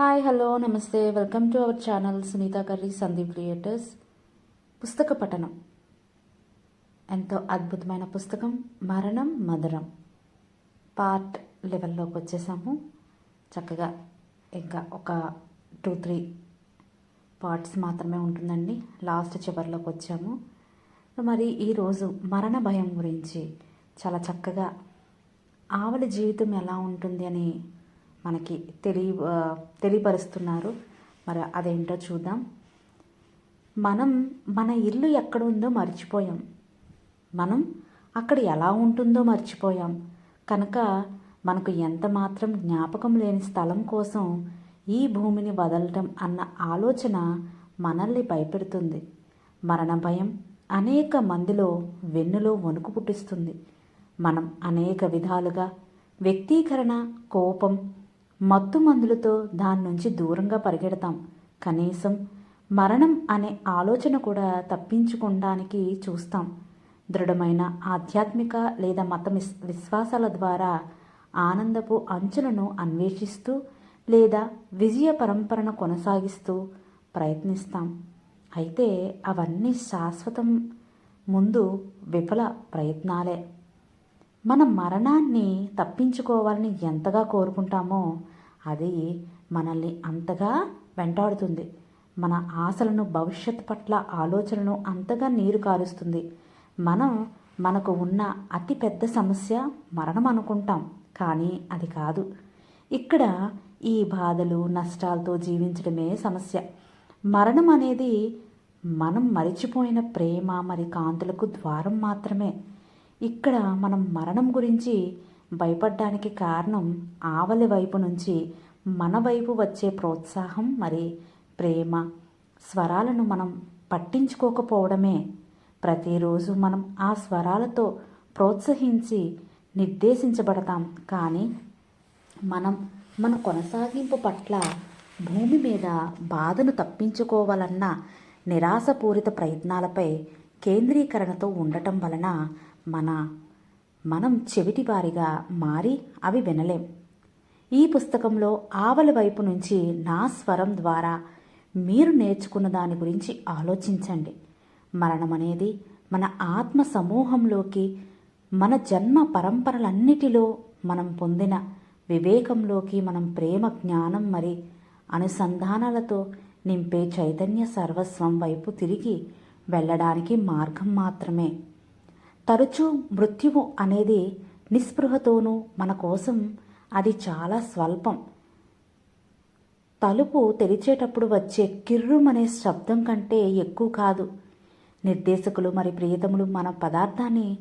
Hi hello నమస్తే. Welcome to our channel Sunitha curry Sandeep creators పుస్తక పఠనం. ఎంతో అద్భుతమైన పుస్తకం. మరణం మధురం. పార్ట్ లెవెల్లోకి వచ్చేసాము. చక్కగా ఇంకా ఒక టూ త్రీ పార్ట్స్ మాత్రమే ఉంటుందండి. లాస్ట్ చివరిలోకి వచ్చాము. మరి ఈరోజు మరణ భయం గురించి చాలా చక్కగా ఆవిడ జీవితం ఎలా ఉంటుంది అని మనకి తెలియ తెలియపరుస్తున్నారు. మరి అదేంటో చూద్దాం. మనం మన ఇల్లు ఎక్కడ ఉందో మర్చిపోయాం. మనం అక్కడ ఎలా ఉంటుందో మర్చిపోయాం. కనుక మనకు ఎంత మాత్రం జ్ఞాపకం లేని స్థలం కోసం ఈ భూమిని వదలటం అన్న ఆలోచన మనల్ని భయపెడుతుంది. మరణ భయం అనేక మందిలో వెన్నులో వణుకు పుట్టిస్తుంది. మనం అనేక విధాలుగా వ్యక్తీకరణ కోపం మత్తు మందులతో దాని నుంచి దూరంగా పరిగెడతాం. కనీసం మరణం అనే ఆలోచన కూడా తప్పించుకోవడానికి చూస్తాం. దృఢమైన ఆధ్యాత్మిక లేదా మత విస్- విశ్వాసాల ద్వారా ఆనందపు అంచులను అన్వేషిస్తూ లేదా విజయ పరంపరను కొనసాగిస్తూ ప్రయత్నిస్తాం. అయితే అవన్నీ శాశ్వతం ముందు విఫల ప్రయత్నాలే. మన మరణాన్ని తప్పించుకోవాలని ఎంతగా కోరుకుంటామో అది మనల్ని అంతగా వెంటాడుతుంది. మన ఆశలను భవిష్యత్ పట్ల ఆలోచనను అంతగా నీరు కారుస్తుంది. మనం మనకు ఉన్న అతిపెద్ద సమస్య మరణం అనుకుంటాం కానీ అది కాదు. ఇక్కడ ఈ బాధలు నష్టాలతో జీవించడమే సమస్య. మరణం అనేది మనం మరిచిపోయిన ప్రేమ మరి కాంతులకు ద్వారం మాత్రమే. ఇక్కడ మనం మరణం గురించి భయపడ్డానికి కారణం ఆవలి వైపు నుంచి మన వైపు వచ్చే ప్రోత్సాహం మరి ప్రేమ. స్వరాలను మనం పట్టించుకోకపోవడమే. ప్రతిరోజు మనం ఆ స్వరాలతో ప్రోత్సహించి నిర్దేశించబడతాం కానీ మనం మన కొనసాగింపు పట్ల భూమి మీద బాధను తప్పించుకోవాలన్న నిరాశపూరిత ప్రయత్నాలపై కేంద్రీకరణతో ఉండటం వలన మన మనం చెవిటివారిగా మారి అవి వినలేం. ఈ పుస్తకంలో ఆవల వైపు నుంచి నా స్వరం ద్వారా మీరు నేర్చుకున్న దాని గురించి ఆలోచించండి. మరణం అనేది మన ఆత్మ సమూహంలోకి మన జన్మ పరంపరలన్నిటిలో మనం పొందిన వివేకంలోకి మనం ప్రేమ జ్ఞానం మరి అనుసంధానాలతో నింపే చైతన్య సర్వస్వం వైపు తిరిగి వెళ్ళడానికి మార్గం మాత్రమే. తరచూ మృత్యువు అనేది నిస్పృహతోనూ మన కోసం అది చాలా స్వల్పం. తలుపు తెరిచేటప్పుడు వచ్చే కిర్రుమనే శబ్దం కంటే ఎక్కువ కాదు. నిర్దేశకులు మరి ప్రియతములు మన పదార్థాన్ని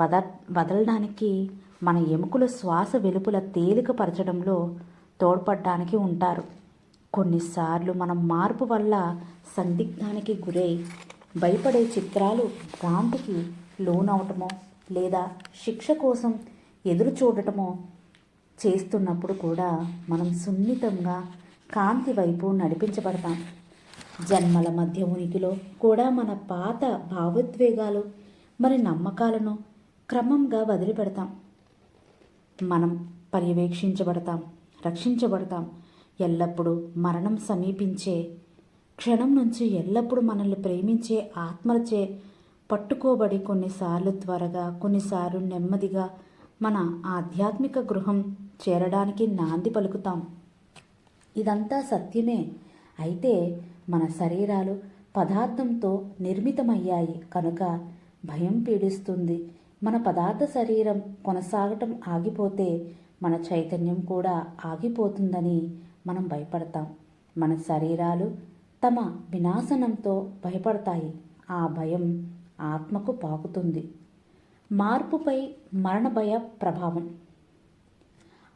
వద వదలడానికి మన ఎముకల శ్వాస వెలుపుల తేలికపరచడంలో తోడ్పడడానికి ఉంటారు. కొన్నిసార్లు మనం మార్పు వల్ల సందిగ్ధానికి గురై భయపడే చిత్రాలు భ్రాంతికి లోనవటమో లేదా శిక్ష కోసం ఎదురు చూడటమో చేస్తున్నప్పుడు కూడా మనం సున్నితంగా కాంతి వైపు నడిపించబడతాం. జన్మల మధ్య ఉనికిలో కూడా మన పాత భావోద్వేగాలు మరి నమ్మకాలను క్రమంగా వదిలిపెడతాం. మనం పర్యవేక్షించబడతాం రక్షించబడతాం. ఎల్లప్పుడూ మరణం సమీపించే క్షణం నుంచి ఎల్లప్పుడూ మనల్ని ప్రేమించే ఆత్మలచే పట్టుకోబడి కొన్నిసార్లు త్వరగా కొన్నిసార్లు నెమ్మదిగా మన ఆధ్యాత్మిక గృహం చేరడానికి నాంది పలుకుతాం. ఇదంతా సత్యమే. అయితే మన శరీరాలు పదార్థంతో నిర్మితమయ్యాయి కనుక భయం పీడిస్తుంది. మన పదార్థ శరీరం కొనసాగటం ఆగిపోతే మన చైతన్యం కూడా ఆగిపోతుందని మనం భయపడతాం. మన శరీరాలు తమ వినాశనంతో భయపడతాయి. ఆ భయం ఆత్మకు పాకుతుంది. మార్పుపై మరణభయ ప్రభావం.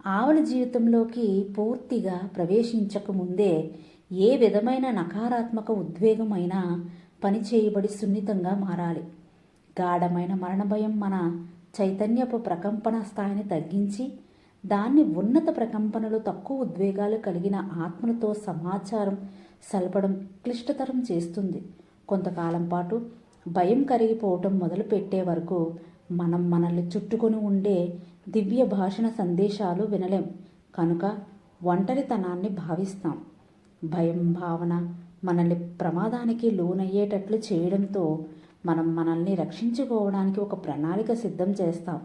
ఆవల జీవితంలోకి పూర్తిగా ప్రవేశించక ముందే ఏ విధమైన నకారాత్మక ఉద్వేగమైనా పనిచేయబడి సున్నితంగా మారాలి. గాఢమైన మరణ భయం మన చైతన్యపు ప్రకంపన స్థాయిని తగ్గించి దాన్ని ఉన్నత ప్రకంపనలు తక్కువ ఉద్వేగాలు కలిగిన ఆత్మలతో సమాచారం సలపడం క్లిష్టతరం చేస్తుంది. కొంతకాలం పాటు భయం కరిగిపోవటం మొదలు పెట్టే వరకు మనం మనల్ని చుట్టుకొని ఉండే దివ్య భాషణ సందేశాలు వినలేం. కనుక ఒంటరితనాన్ని భావిస్తాం. భయం భావన మనల్ని ప్రమాదానికి లోనయ్యేటట్లు చేయడంతో మనం మనల్ని రక్షించుకోవడానికి ఒక ప్రణాళిక సిద్ధం చేస్తాం.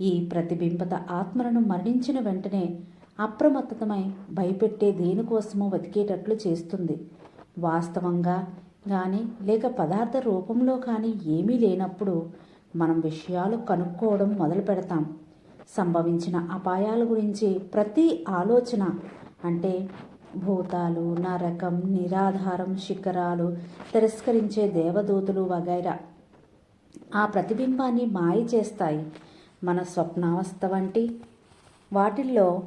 ఈ ప్రతిబింబత ఆత్మలను మరణించిన వెంటనే అప్రమత్తమై భయపెట్టే దేనికోసమో వెతికేటట్లు చేస్తుంది. వాస్తవంగా కానీ లేక పదార్థ రూపంలో కానీ ఏమీ లేనప్పుడు మనం విషయాలు కనుక్కోవడం మొదలు పెడతాం. సంభవించిన అపాయాల గురించి ప్రతి ఆలోచన అంటే భూతాలు నరకం నిరాధారం శిఖరాలు తిరస్కరించే దేవదూతులు వగైరా. ఆ ప్రతిబింబాన్ని మాయ చేస్తాయి మన స్వప్నావస్థ వంటి. వాటిల్లో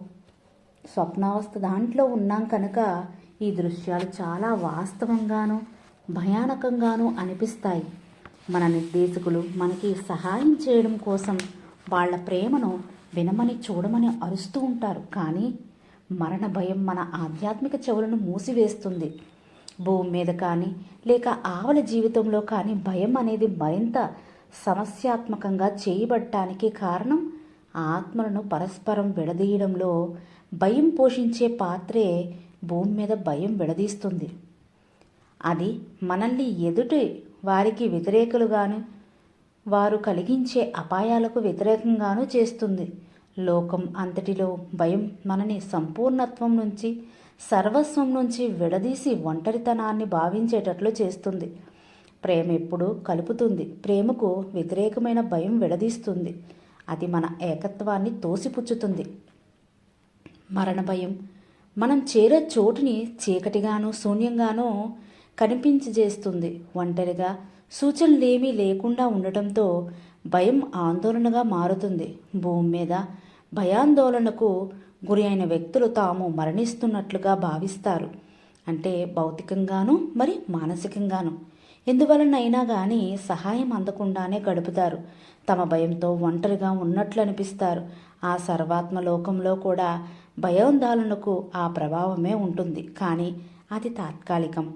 స్వప్నావస్థ దాంట్లో ఉన్నాం కనుక ఈ దృశ్యాలు చాలా వాస్తవంగాను భయానకంగానూ అనిపిస్తాయి. మన నిర్దేశకులు మనకి సహాయం చేయడం కోసం వాళ్ళ ప్రేమను వినమని చూడమని అరుస్తూ ఉంటారు. కానీ మరణ భయం మన ఆధ్యాత్మిక చెవులను మూసివేస్తుంది. భూమి మీద కానీ లేక ఆవల జీవితంలో కానీ భయం అనేది మరింత సమస్యాత్మకంగా చేయబడటానికి కారణం ఆత్మలను పరస్పరం విడదీయడంలో భయం పోషించే పాత్రే భూమి మీద భయం విడదీస్తుంది. అది మనల్ని ఎదుటి వారికి వ్యతిరేకులుగాను వారు కలిగించే అపాయాలకు వ్యతిరేకంగాను చేస్తుంది. లోకం అంతటిలో భయం మనని సంపూర్ణత్వం నుంచి సర్వస్వం నుంచి విడదీసి ఒంటరితనాన్ని భావించేటట్లు చేస్తుంది. ప్రేమ ఎప్పుడూ కలుపుతుంది. ప్రేమకు వ్యతిరేకమైన భయం విడదీస్తుంది. అది మన ఏకత్వాన్ని తోసిపుచ్చుతుంది. మరణ భయం మనం చేరే చోటుని చీకటిగాను శూన్యంగానూ కనిపించజేస్తుంది. ఒంటరిగా సూచనలేమీ లేకుండా ఉండటంతో భయం ఆందోళనగా మారుతుంది. భూమి మీద భయాందోళనకు గురి అయిన వ్యక్తులు తాము మరణిస్తున్నట్లుగా భావిస్తారు. అంటే భౌతికంగాను మరి మానసికంగాను. ఎందువలనైనా కానీ సహాయం అందకుండానే గడుపుతారు. తమ భయంతో ఒంటరిగా ఉన్నట్లు అనిపిస్తారు ఆ సర్వాత్మ లోకంలో కూడా భయాందోళనకు ఆ ప్రభావమే ఉంటుంది. కానీ అది తాత్కాలికం.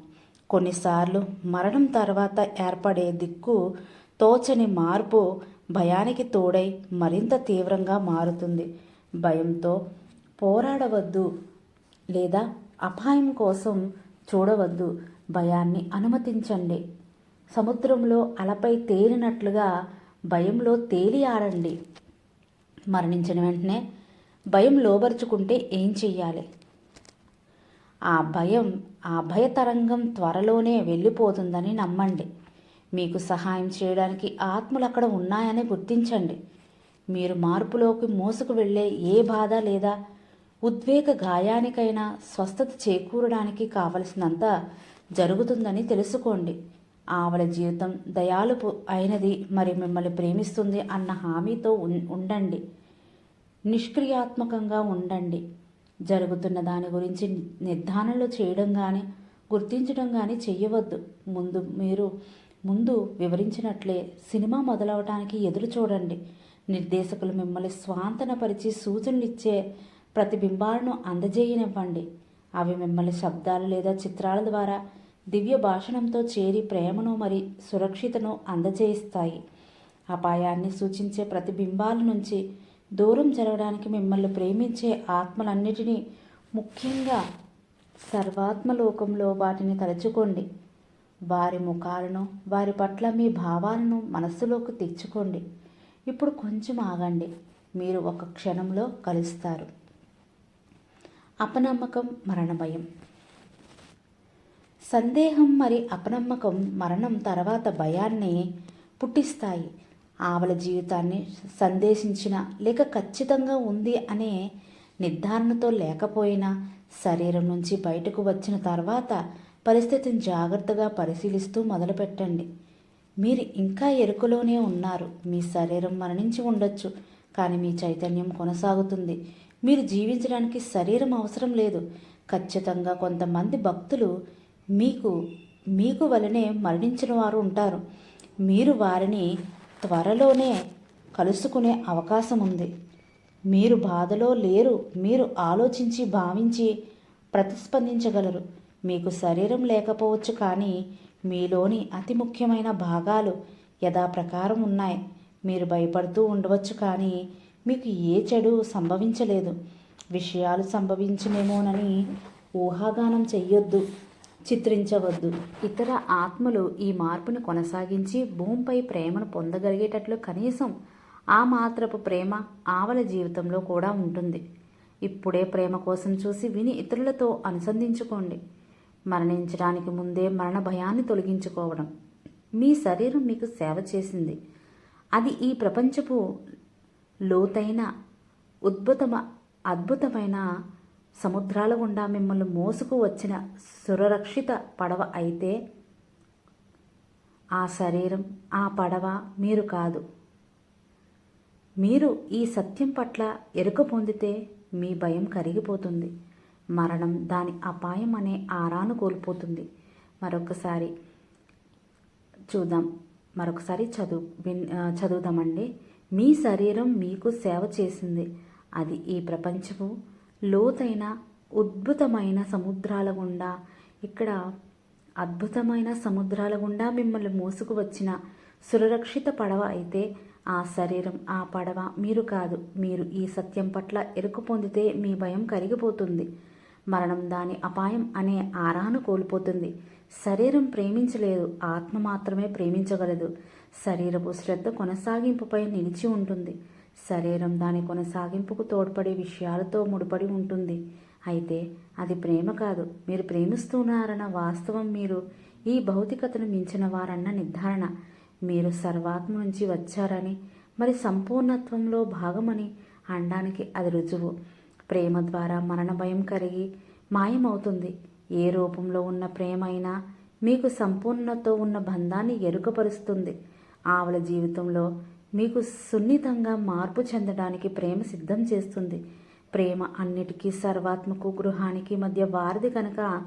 కొన్నిసార్లు మరణం తర్వాత ఏర్పడే దిక్కు తోచని మార్పు భయానికి తోడై మరింత తీవ్రంగా మారుతుంది. భయంతో పోరాడవద్దు లేదా అపాయం కోసం చూడవద్దు. భయాన్ని అనుమతించండి. సముద్రంలో అలపై తేలినట్లుగా భయంలో తేలి ఆడండి. మరణించిన వెంటనే భయం లోబరుచుకుంటే ఏం చెయ్యాలి? ఆ భయం ఆ భయతరంగం త్వరలోనే వెళ్ళిపోతుందని నమ్మండి. మీకు సహాయం చేయడానికి ఆత్మలు అక్కడ ఉన్నాయని గుర్తించండి. మీరు మార్పులోకి మోసుకు వెళ్ళే ఏ బాధ లేదా ఉద్వేగ గాయానికైనా స్వస్థత చేకూరడానికి కావలసినంత జరుగుతుందని తెలుసుకోండి. ఆవల జీవితం దయాలుపు అయినది మరి మిమ్మల్ని ప్రేమిస్తుంది అన్న హామీతో ఉండండి. నిష్క్రియాత్మకంగా ఉండండి. జరుగుతున్న దాని గురించి నిర్ధారణలు చేయడం కానీ గుర్తించడం కానీ చెయ్యవద్దు. ముందు మీరు ముందు వివరించినట్లే సినిమా మొదలవటానికి ఎదురు చూడండి. నిర్దేశకులు మిమ్మల్ని స్వాంతనపరిచి సూచనలు ఇచ్చే ప్రతిబింబాలను అందజేయనివ్వండి. అవి మిమ్మల్ని శబ్దాలు లేదా చిత్రాల ద్వారా దివ్య భాషణంతో చేరి ప్రేమను మరి సురక్షితను అందజేయిస్తాయి. అపాయాన్ని సూచించే ప్రతిబింబాల నుంచి దూరం జరగడానికి మిమ్మల్ని ప్రేమించే ఆత్మలన్నిటినీ ముఖ్యంగా సర్వాత్మలోకంలో వాటిని తలుచుకోండి. వారి ముఖాలను వారి పట్ల మీ భావాలను మనస్సులోకి తెచ్చుకోండి. ఇప్పుడు కొంచెం ఆగండి. మీరు ఒక క్షణంలో కలుస్తారు. అపనమ్మకం మరణ భయం సందేహం మరి అపనమ్మకం మరణం తర్వాత భయాన్ని పుట్టిస్తాయి. ఆవల జీవితాన్ని సందేశించిన లేక ఖచ్చితంగా ఉంది అనే నిర్ధారణతో లేకపోయినా శరీరం నుంచి బయటకు వచ్చిన తర్వాత పరిస్థితిని జాగ్రత్తగా పరిశీలిస్తూ మొదలుపెట్టండి. మీరు ఇంకా ఎరుకలోనే ఉన్నారు. మీ శరీరం మరణించి ఉండొచ్చు కానీ మీ చైతన్యం కొనసాగుతుంది. మీరు జీవించడానికి శరీరం అవసరం లేదు. ఖచ్చితంగా కొంతమంది భక్తులు మీకు మీకు వలనే మరణించిన వారు ఉంటారు. మీరు వారిని త్వరలోనే కలుసుకునే అవకాశం ఉంది మీరు బాధలో లేరు మీరు ఆలోచించి భావించి ప్రతిస్పందించగలరు. మీకు శరీరం లేకపోవచ్చు కానీ మీలోని అతి ముఖ్యమైన భాగాలు యథాప్రకారం ఉన్నాయి. మీరు భయపడుతూ ఉండవచ్చు కానీ మీకు ఏ చెడు సంభవించలేదు. విషయాలు సంభవించినేమోనని ఊహాగానం చెయ్యొద్దు. చిత్రించవద్దు. ఇతర ఆత్మలు ఈ మార్పును కొనసాగించి భూమిపై ప్రేమను పొందగలిగేటట్లు కనీసం ఆ మాత్రపు ప్రేమ ఆవల జీవితంలో కూడా ఉంటుంది. ఇప్పుడే ప్రేమ కోసం చూసి విని ఇతరులతో అనుసంధించుకోండి. మరణించడానికి ముందే మరణ భయాన్ని తొలగించుకోవడం. మీ శరీరం మీకు సేవ చేసింది. అది ఈ ప్రపంచపు లోతైన ఉద్భుతమ అద్భుతమైన సముద్రాల గుండా మిమ్మల్ని మోసుకు వచ్చిన సురరక్షిత పడవ అయితే ఆ శరీరం ఆ పడవ మీరు కాదు. మీరు ఈ సత్యం పట్ల ఎరుక పొందితే మీ భయం కరిగిపోతుంది. మరణం దాని అపాయం అనే ఆరాను కోల్పోతుంది. మరొకసారి చూద్దాం. మరొకసారి చదువు విన్ చదువుదామండి. మీ శరీరం మీకు సేవ చేసింది. అది ఈ ప్రపంచము. లోతైన అద్భుతమైన సముద్రాల గుండా ఇక్కడ అద్భుతమైన సముద్రాల గుండా మిమ్మల్ని మోసుకు వచ్చిన సురక్షిత పడవ అయితే ఆ శరీరం ఆ పడవ మీరు కాదు. మీరు ఈ సత్యం పట్ల ఎరుకు పొందితే మీ భయం కరిగిపోతుంది. మరణం దాని అపాయం అనే ఆరాను కోల్పోతుంది. శరీరం ప్రేమించలేదు. ఆత్మ మాత్రమే ప్రేమించగలదు. శరీరపు శ్రద్ధ కొనసాగింపుపై నిలిచి ఉంటుంది. శరీరం దాని కొనసాగింపుకు తోడ్పడే విషయాలతో ముడిపడి ఉంటుంది. అయితే అది ప్రేమ కాదు. మీరు ప్రేమిస్తున్నారన్న వాస్తవం మీరు ఈ భౌతికతను మించిన వారన్న నిర్ధారణ. మీరు సర్వాత్మ నుంచి వచ్చారని మరి సంపూర్ణత్వంలో భాగమని అనడానికి అది రుజువు. ప్రేమ ద్వారా మరణ భయం కరిగి మాయమవుతుంది. ఏ రూపంలో ఉన్న ప్రేమ అయినా మీకు సంపూర్ణతో ఉన్న బంధాన్ని ఎరుకపరుస్తుంది. ఆవుల జీవితంలో మీకు సున్నితంగా మార్పు చెందడానికి ప్రేమ సిద్ధం చేస్తుంది. ప్రేమ అన్నిటికీ సర్వాత్మకు గృహానికి మధ్య వారిది కనుక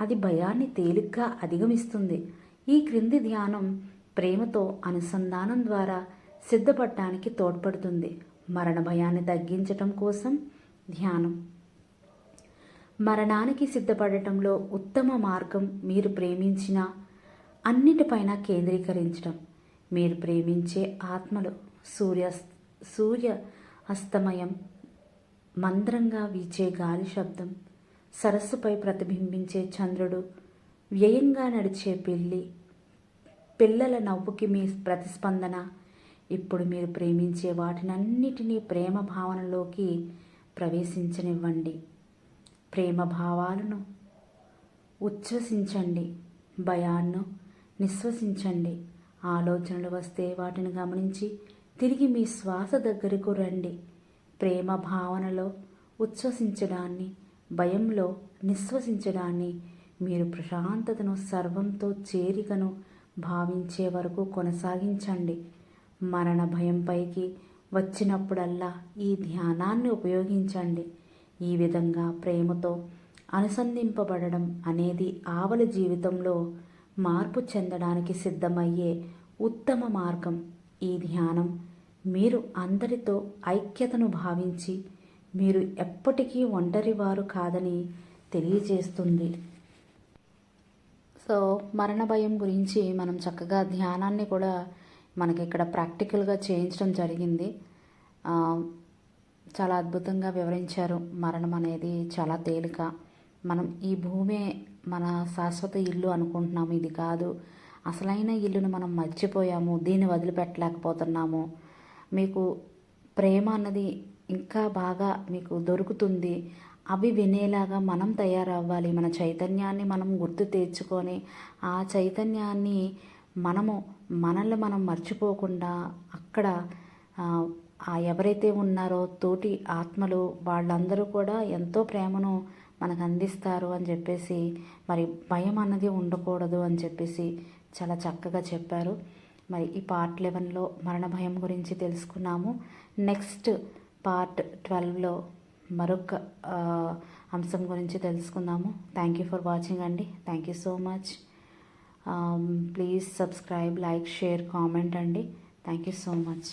అది భయాన్ని తేలిగ్గా అధిగమిస్తుంది. ఈ క్రింది ధ్యానం ప్రేమతో అనుసంధానం ద్వారా సిద్ధపడటానికి తోడ్పడుతుంది. మరణ భయాన్ని తగ్గించటం కోసం ధ్యానం. మరణానికి సిద్ధపడటంలో ఉత్తమ మార్గం మీరు ప్రేమించిన అన్నిటిపైన కేంద్రీకరించడం మీరు ప్రేమించే ఆత్మలు సూర్య సూర్య అస్తమయం మంద్రంగా వీచే గాలి శబ్దం సరస్సుపై ప్రతిబింబించే చంద్రుడు వ్యయంగా నడిచే పిల్లి పిల్లల నవ్వుకి మీ ప్రతిస్పందన. ఇప్పుడు మీరు ప్రేమించే వాటినన్నిటినీ ప్రేమ భావనలోకి ప్రవేశించనివ్వండి. ప్రేమ భావాలను ఉచ్ఛ్వసించండి. భయాన్ని నిశ్వసించండి. ఆలోచనలు వస్తే వాటిని గమనించి తిరిగి మీ శ్వాస దగ్గరకు రండి. ప్రేమ భావనలో ఉచ్ఛ్వసించడాన్ని భయంలో నిశ్వసించడాన్ని మీరు ప్రశాంతతను సర్వంతో చేరికను భావించే వరకు కొనసాగించండి. మరణ భయంపైకి వచ్చినప్పుడల్లా ఈ ధ్యానాన్ని ఉపయోగించండి. ఈ విధంగా ప్రేమతో అనుసంధింపబడడం అనేది ఆవల జీవితంలో మార్పు చెందడానికి సిద్ధమయ్యే ఉత్తమ మార్గం ఈ ధ్యానం. మీరు అందరితో ఐక్యతను భావించి మీరు ఎప్పటికీ ఒంటరివారు కాదని తెలియజేస్తుంది. సో మరణ భయం గురించి మనం చక్కగా ధ్యానాన్ని కూడా మనకి ఇక్కడ ప్రాక్టికల్గా చేయించడం జరిగింది. చాలా అద్భుతంగా వివరించారు. మరణం అనేది చాలా తేలిక. మనం ఈ భూమే మన శాశ్వత ఇల్లు అనుకుంటున్నాము. ఇది కాదు. అసలైన ఇల్లును మనం మర్చిపోయాము. దీన్ని వదిలిపెట్టలేకపోతున్నాము. మీకు ప్రేమ అన్నది ఇంకా బాగా మీకు దొరుకుతుంది. అవి వినేలాగా మనం తయారవ్వాలి. మన చైతన్యాన్ని మనం గుర్తు తెచ్చుకొని ఆ చైతన్యాన్ని మనము మనల్ని మనం మర్చిపోకుండా అక్కడ ఆ, ఎవరైతే ఉన్నారో తోటి ఆత్మలు వాళ్ళందరూ కూడా ఎంతో ప్రేమను మనకు అందిస్తారు అని చెప్పేసి మరి భయం అన్నది ఉండకూడదు అని చెప్పేసి చాలా చక్కగా చెప్పారు. మరి ఈ పార్ట్ లెవెన్లో మరణ భయం గురించి తెలుసుకున్నాము. నెక్స్ట్ పార్ట్ ట్వెల్వ్లో మరొక అంశం గురించి తెలుసుకుందాము. థ్యాంక్ యూ ఫర్ వాచింగ్ అండి. Thank you so much please subscribe like share comment అండి. Thank you so much